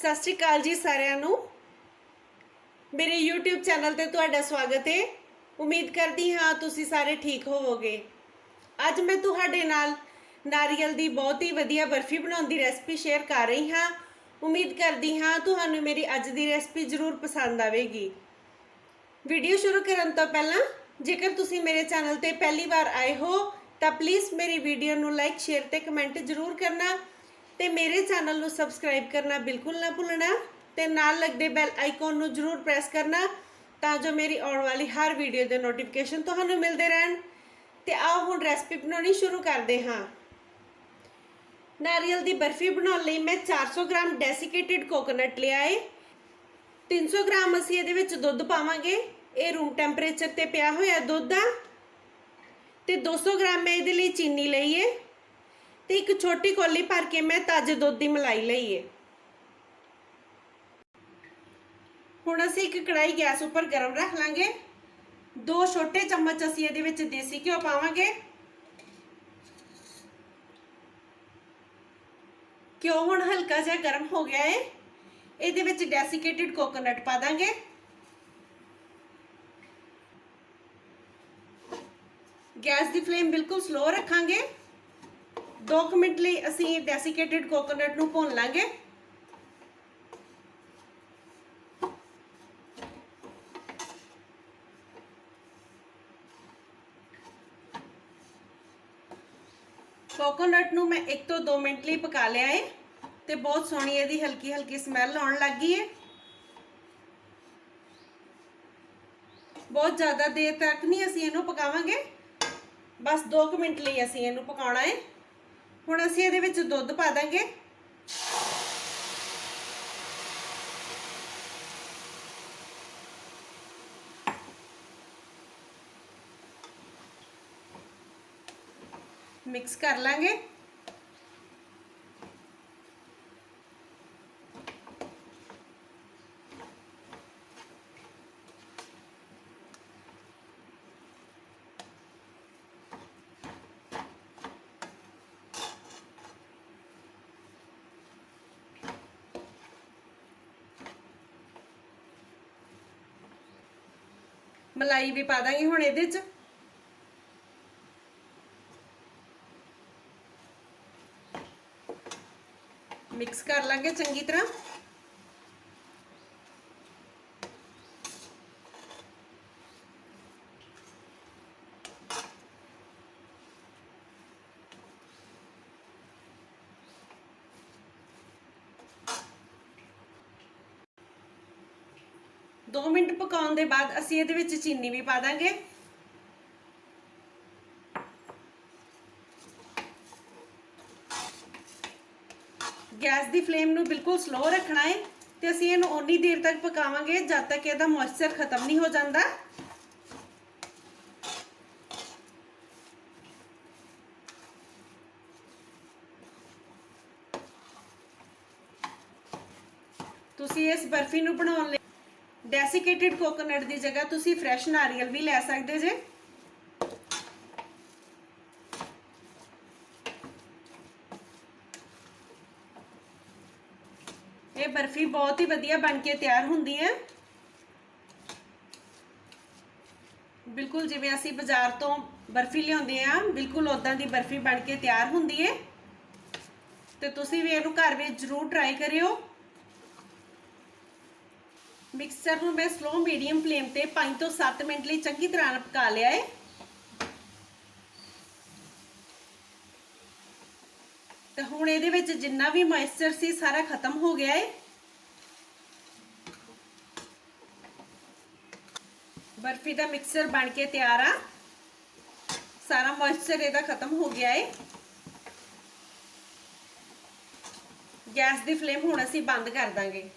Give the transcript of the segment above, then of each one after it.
ਸਤਿ ਸ਼੍ਰੀ ਅਕਾਲ ਜੀ ਸਾਰਿਆਂ ਨੂੰ। ਮੇਰੇ YouTube ਚੈਨਲ ਤੇ ਤੁਹਾਡਾ ਸਵਾਗਤ ਹੈ। ਉਮੀਦ ਕਰਦੀ ਹਾਂ ਤੁਸੀਂ ਸਾਰੇ ਠੀਕ ਹੋਵੋਗੇ। ਅੱਜ ਮੈਂ ਤੁਹਾਡੇ ਨਾਲ ਨਾਰੀਅਲ ਦੀ ਬਹੁਤ ਹੀ ਵਧੀਆ ਬਰਫੀ ਬਣਾਉਣ ਦੀ ਰੈਸਪੀ ਸ਼ੇਅਰ ਕਰ ਰਹੀ ਹਾਂ। ਉਮੀਦ ਕਰਦੀ ਹਾਂ ਤੁਹਾਨੂੰ ਮੇਰੀ ਅੱਜ ਦੀ ਰੈਸਪੀ ਜ਼ਰੂਰ ਪਸੰਦ ਆਵੇਗੀ। ਵੀਡੀਓ ਸ਼ੁਰੂ ਕਰਨ ਤੋਂ ਪਹਿਲਾਂ, ਜੇਕਰ ਤੁਸੀਂ ਮੇਰੇ ਚੈਨਲ ਤੇ ਪਹਿਲੀ ਵਾਰ ਆਏ ਹੋ, ਤਾਂ ਪਲੀਜ਼ ਮੇਰੀ ਵੀਡੀਓ ਨੂੰ ਲਾਈਕ ਸ਼ੇਅਰ ਤੇ ਕਮੈਂਟ ਜ਼ਰੂਰ ਕਰਨਾ। ਤੇ ਮੇਰੇ ਚੈਨਲ ਨੂੰ ਸਬਸਕ੍ਰਾਈਬ ਕਰਨਾ ਬਿਲਕੁਲ ਨਾ ਭੁੱਲਣਾ ਤੇ ਨਾਲ ਲੱਗਦੇ ਬੈਲ ਆਈਕਨ ਨੂੰ ਜ਼ਰੂਰ ਪ੍ਰੈਸ ਕਰਨਾ ਤਾਂ ਜੋ ਮੇਰੀ ਆਉਣ ਵਾਲੀ ਹਰ ਵੀਡੀਓ ਦੇ ਨੋਟੀਫਿਕੇਸ਼ਨ ਤੁਹਾਨੂੰ ਮਿਲਦੇ ਰਹਿਣ। ਤੇ ਆਓ ਹੁਣ ਰੈਸਪੀ ਬਣਾਉਣੀ ਸ਼ੁਰੂ ਕਰਦੇ ਹਾਂ। ਨਾਰੀਅਲ ਦੀ ਬਰਫੀ ਬਣਾਉਣ ਲਈ ਮੈਂ 400 ਗ੍ਰਾਮ ਡੈਸੀਕੇਟਿਡ ਕੋਕੋਨਟ ਲਿਆ ਹੈ 300 ਗ੍ਰਾਮ ਅਸੀਂ ਇਹਦੇ ਵਿੱਚ ਦੁੱਧ ਪਾਵਾਂਗੇ। ਇਹ ਰੂਮ ਟੈਂਪਰੇਚਰ ਤੇ ਪਿਆ ਹੋਇਆ ਦੁੱਧ ਆ ਤੇ 200 ਗ੍ਰਾਮ ਮੈਂ ਇਹਦੇ ਲਈ ਚੀਨੀ ਲਈ ਏ। ਤੇ ਇੱਕ ਛੋਟੀ ਕੋਲੀ ਭਰ ਕੇ ਮੈਂ ਤਾਜ਼ੇ ਦੁੱਧ ਦੀ ਮਲਾਈ ਲਈ ਏ ਹੁਣ ਅਸੀਂ ਇੱਕ ਕੜਾਈ ਗੈਸ ਉੱਪਰ ਗਰਮ ਰੱਖ ਲਾਂਗੇ ਦੋ ਛੋਟੇ ਚਮਚ ਅਸੀਂ ਇਹਦੇ ਵਿੱਚ ਦੇਸੀ ਘਿਓ ਪਾਵਾਂਗੇ ਘਿਓ ਹੁਣ ਹਲਕਾ ਜਿਹਾ ਗਰਮ ਹੋ ਗਿਆ ਏ ਇਹਦੇ ਵਿੱਚ ਡੈਸੀਕੇਟਿਡ ਕੋਕੋਨਟ ਪਾ ਦਾਂਗੇ ਗੈਸ ਦੀ ਫਲੇਮ ਬਿਲਕੁਲ ਸਲੋ ਰੱਖਾਂਗੇ 2 ਮਿੰਟ ਲਈ ਅਸੀਂ ਡੈਸੀਕੇਟਿਡ ਕੋਕੋਨਟ ਨੂੰ ਭੁੰਨ ਲਾਂਗੇ। ਕੋਕੋਨਟ ਨੂੰ ਮੈਂ 1 ਤੋਂ 2 ਮਿੰਟ ਲਈ ਪਕਾ ਲਿਆ ਏ, ਤੇ ਬਹੁਤ ਸੋਹਣੀ ਇਹਦੀ ਹਲਕੀ ਹਲਕੀ ਸਮੈਲ ਆਉਣ ਲੱਗ ਗਈ ਏ। ਬਹੁਤ ਜ਼ਿਆਦਾ ਦੇਰ ਤੱਕ ਨਹੀਂ ਅਸੀਂ ਇਹਨੂੰ ਪਕਾਵਾਂਗੇ। ਬਸ 2 ਮਿੰਟ ਲਈ ਅਸੀਂ ਇਹਨੂੰ ਪਕਾਉਣਾ ਹੈ ਹੁਣ ਅਸੀਂ ਇਹਦੇ ਵਿੱਚ ਦੁੱਧ ਪਾ ਦਾਂਗੇ। ਮਿਕਸ ਕਰ ਲਾਂਗੇ। ਮਲਾਈ ਵੀ ਪਾ ਦਾਂਗੇ ਹੁਣ ਇਹਦੇ 'ਚ। ਮਿਕਸ ਕਰ ਲਾਂਗੇ ਚੰਗੀ ਤਰ੍ਹਾਂ। ਦੋ ਮਿੰਟ ਪਕਾਉਣ ਦੇ ਬਾਅਦ ਅਸੀਂ ਇਹਦੇ ਵਿੱਚ ਚੀਨੀ ਵੀ ਪਾ ਦਾਂਗੇ। ਗੈਸ ਦੀ ਫਲੇਮ ਨੂੰ ਬਿਲਕੁਲ ਸਲੋ ਰੱਖਣਾ ਹੈ ਤੇ ਅਸੀਂ ਇਹਨੂੰ ਓਨੀ ਦੇਰ ਤੱਕ ਪਕਾਵਾਂਗੇ ਜਦ ਤੱਕ ਇਹਦਾ ਮੋਇਸਚਰ ਖਤਮ ਨਹੀਂ ਹੋ ਜਾਂਦਾ। ਤੁਸੀਂ ਇਸ ਬਰਫੀ ਨੂੰ ਬਣਾਉਣ ਲਈ ਡੈਸੀਕੇਟਿਡ ਕੋਕੋਨਟ ਦੀ ਜਗ੍ਹਾ ਤੁਸੀਂ ਫਰੈਸ਼ ਨਾਰੀਅਲ ਵੀ ਲੈ ਸਕਦੇ ਜੇ। ਇਹ ਬਰਫੀ ਬਹੁਤ ਹੀ ਵਧੀਆ ਬਣ ਕੇ ਤਿਆਰ ਹੁੰਦੀ ਹੈ। ਬਿਲਕੁਲ ਜਿਵੇਂ ਅਸੀਂ ਬਾਜ਼ਾਰ ਤੋਂ ਬਰਫੀ ਲਿਆਉਂਦੇ ਆ ਬਿਲਕੁਲ ਉਦਾਂ ਦੀ ਬਰਫੀ ਬਣ ਕੇ ਤਿਆਰ ਹੁੰਦੀ ਹੈ। ਤੇ ਤੁਸੀਂ ਵੀ ਇਹਨੂੰ ਘਰ ਵਿੱਚ ਜ਼ਰੂਰ ਟਰਾਈ ਕਰਿਓ। ਮਿਕਸਚਰ ਨੂੰ ਮੈਂ ਸਲੋ ਮੀਡੀਅਮ ਫਲੇਮ ਤੇ 5 ਤੋਂ 7 ਮਿੰਟ ਲਈ ਚੰਗੀ ਤਰ੍ਹਾਂ ਪਕਾ ਲਿਆ ਹੈ ਤੇ ਹੁਣ ਇਹਦੇ ਵਿੱਚ ਜਿੰਨਾ ਵੀ ਮੋਇਸਚਰ ਸੀ ਸਾਰਾ ਖਤਮ ਹੋ ਗਿਆ ਹੈ ਬਰਫੀ ਦਾ ਮਿਕਸਚਰ ਬਣ ਕੇ ਤਿਆਰ ਆ ਸਾਰਾ ਮੋਇਸਚਰ ਇਹਦਾ ਖਤਮ ਹੋ ਗਿਆ ਹੈ ਗੈਸ ਦੀ ਫਲੇਮ ਹੁਣ ਅਸੀਂ ਬੰਦ ਕਰ ਦਾਂਗੇ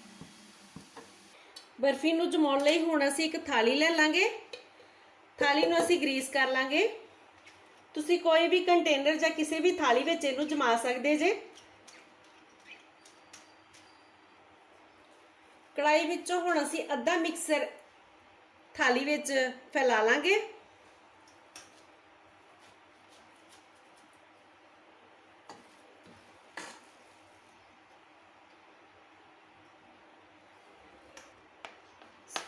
ਬਰਫੀ ਨੂੰ ਜਮਾਉਣ ਲਈ ਹੁਣ ਅਸੀਂ ਇੱਕ ਥਾਲੀ ਲੈ ਲਾਂਗੇ। ਥਾਲੀ ਨੂੰ ਅਸੀਂ ਗਰੀਸ ਕਰ ਲਾਂਗੇ। ਤੁਸੀਂ ਕੋਈ ਵੀ ਕੰਟੇਨਰ ਜਾਂ ਕਿਸੇ ਵੀ ਥਾਲੀ ਵਿੱਚ ਇਹਨੂੰ ਜਮਾ ਸਕਦੇ ਜੇ। ਕੜਾਈ ਵਿੱਚੋਂ ਹੁਣ ਅਸੀਂ ਅੱਧਾ ਮਿਕਸਰ ਥਾਲੀ ਵਿੱਚ ਫੈਲਾ ਲਾਂਗੇ।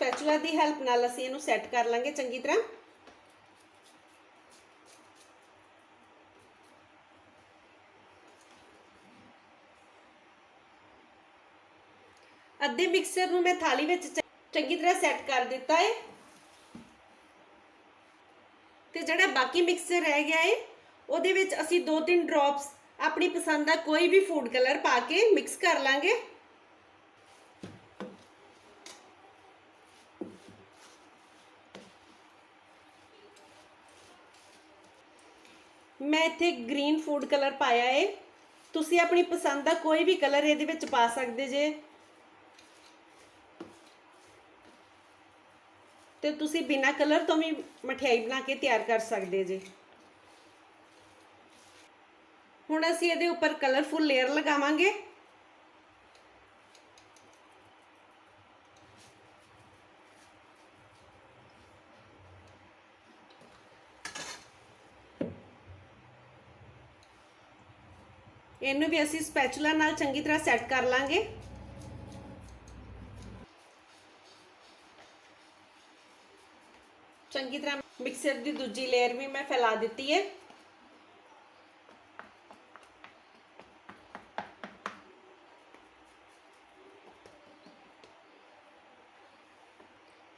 ਸਪੈਚੂਲਾ ਦੀ ਹੈਲਪ ਨਾਲ ਅਸੀਂ ਇਹਨੂੰ ਸੈੱਟ ਕਰ ਲਾਂਗੇ ਚੰਗੀ ਤਰ੍ਹਾਂ। ਅੱਧੇ ਮਿਕਸਰ ਨੂੰ ਮੈਂ ਥਾਲੀ ਵਿੱਚ ਚੰਗੀ ਤਰ੍ਹਾਂ ਸੈੱਟ ਕਰ ਦਿੱਤਾ ਹੈ ਤੇ ਜਿਹੜਾ ਬਾਕੀ ਮਿਕਸਰ ਰਹਿ ਗਿਆ ਹੈ ਉਹਦੇ ਵਿੱਚ ਅਸੀਂ ਦੋ ਤਿੰਨ ਡ੍ਰੌਪਸ ਆਪਣੀ ਪਸੰਦ ਦਾ ਕੋਈ ਵੀ ਫੂਡ ਕਲਰ ਪਾ ਕੇ ਮਿਕਸ ਕਰ ਲਾਂਗੇ। ਮੈਂ ਇੱਥੇ ਗ੍ਰੀਨ ਫੂਡ ਕਲਰ ਪਾਇਆ ਏ। ਤੁਸੀਂ ਆਪਣੀ ਪਸੰਦ ਦਾ ਕੋਈ ਵੀ ਕਲਰ ਇਹਦੇ ਵਿੱਚ ਪਾ ਸਕਦੇ ਜੇ। ਤੇ ਤੁਸੀਂ ਬਿਨਾ ਕਲਰ ਤੋਂ ਵੀ ਮਠਿਆਈ ਬਣਾ ਕੇ ਤਿਆਰ ਕਰ ਸਕਦੇ ਜੇ। ਹੁਣ ਅਸੀਂ ਇਹਦੇ ਉੱਪਰ ਕਲਰਫੁਲ ਲੇਅਰ ਲਗਾਵਾਂਗੇ। ਇਹਨੂੰ ਵੀ ਅਸੀਂ ਸਪੈਚੂਲਾ ਨਾਲ ਚੰਗੀ ਤਰ੍ਹਾਂ ਸੈੱਟ ਕਰ ਲਾਂਗੇ। ਚੰਗੀ ਤਰ੍ਹਾਂ ਮਿਕਸਰ ਦੀ ਦੂਜੀ ਲੇਅਰ ਵੀ ਮੈਂ ਫੈਲਾ ਦਿੱਤੀ ਹੈ।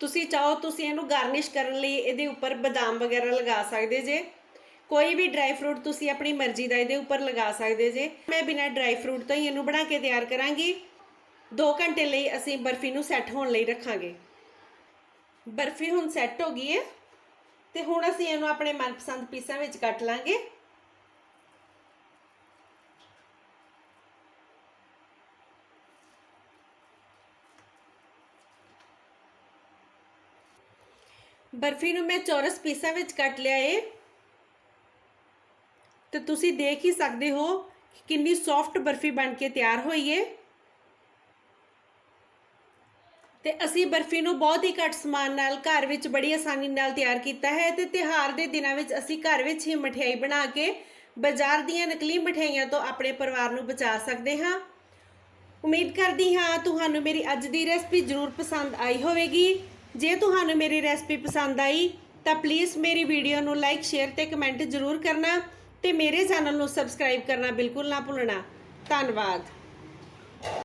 ਤੁਸੀਂ ਚਾਹੋ ਤੁਸੀਂ ਇਹਨੂੰ ਗਾਰਨਿਸ਼ ਕਰਨ ਲਈ ਇਹਦੇ ਉੱਪਰ ਬਦਾਮ ਵਗੈਰਾ ਲਗਾ ਸਕਦੇ ਜੇ। ਕੋਈ ਵੀ ਡਰਾਈ ਫਰੂਟ ਤੁਸੀਂ ਆਪਣੀ ਮਰਜ਼ੀ ਦਾ ਇਹਦੇ ਉੱਪਰ ਲਗਾ ਸਕਦੇ ਜੇ। ਮੈਂ ਬਿਨਾਂ ਡਰਾਈ ਫਰੂਟ ਤੋਂ ਹੀ ਇਹਨੂੰ ਬਣਾ ਕੇ ਤਿਆਰ ਕਰਾਂਗੀ। 2 ਘੰਟੇ ਲਈ ਅਸੀਂ ਬਰਫੀ ਨੂੰ ਸੈੱਟ ਹੋਣ ਲਈ ਰੱਖਾਂਗੇ। ਬਰਫੀ ਹੁਣ ਸੈੱਟ ਹੋ ਗਈ ਹੈ ਤੇ ਹੁਣ ਅਸੀਂ ਇਹਨੂੰ ਆਪਣੇ ਮਨਪਸੰਦ ਪੀਸਾਂ ਵਿੱਚ ਕੱਟ ਲਾਂਗੇ। ਬਰਫੀ ਨੂੰ ਮੈਂ ਚੌਰਸ ਪੀਸਾਂ ਵਿੱਚ ਕੱਟ ਲਿਆ ਏ। ਤੇ ਤੁਸੀਂ ਦੇਖ ਹੀ ਸਕਦੇ ਹੋ ਕਿੰਨੀ ਸੌਫਟ ਬਰਫੀ ਬਣ ਕੇ ਤਿਆਰ ਹੋਈ ਏ। ਤੇ ਅਸੀਂ ਬਰਫੀ ਨੂੰ ਬਹੁਤ ਹੀ ਘੱਟ ਸਮਾਨ ਨਾਲ ਘਰ ਵਿੱਚ ਬੜੀ ਆਸਾਨੀ ਨਾਲ ਤਿਆਰ ਕੀਤਾ ਹੈ ਤੇ ਤਿਹਾਰ ਦੇ ਦਿਨਾਂ ਵਿੱਚ ਅਸੀਂ ਘਰ ਵਿੱਚ ਹੀ ਮਠਿਆਈ ਬਣਾ ਕੇ ਬਾਜ਼ਾਰ ਦੀਆਂ ਨਕਲੀ ਮਠਿਆਈਆਂ ਤੋਂ ਆਪਣੇ ਪਰਿਵਾਰ ਨੂੰ ਬਚਾ ਸਕਦੇ ਹਾਂ। ਉਮੀਦ ਕਰਦੀ ਹਾਂ ਤੁਹਾਨੂੰ ਮੇਰੀ ਅੱਜ ਦੀ ਰੈਸਪੀ ਜ਼ਰੂਰ ਪਸੰਦ ਆਈ ਹੋਵੇਗੀ। ਜੇ ਤੁਹਾਨੂੰ ਮੇਰੀ ਰੈਸਪੀ ਪਸੰਦ ਆਈ ਤਾਂ ਪਲੀਜ਼ ਮੇਰੀ ਵੀਡੀਓ ਨੂੰ ਲਾਈਕ ਸ਼ੇਅਰ ਤੇ ਕਮੈਂਟ ਜ਼ਰੂਰ ਕਰਨਾ। ਤੇ ਮੇਰੇ ਚੈਨਲ ਨੂੰ ਸਬਸਕ੍ਰਾਈਬ ਕਰਨਾ ਬਿਲਕੁਲ ਨਾ ਭੁੱਲਣਾ। ਧੰਨਵਾਦ।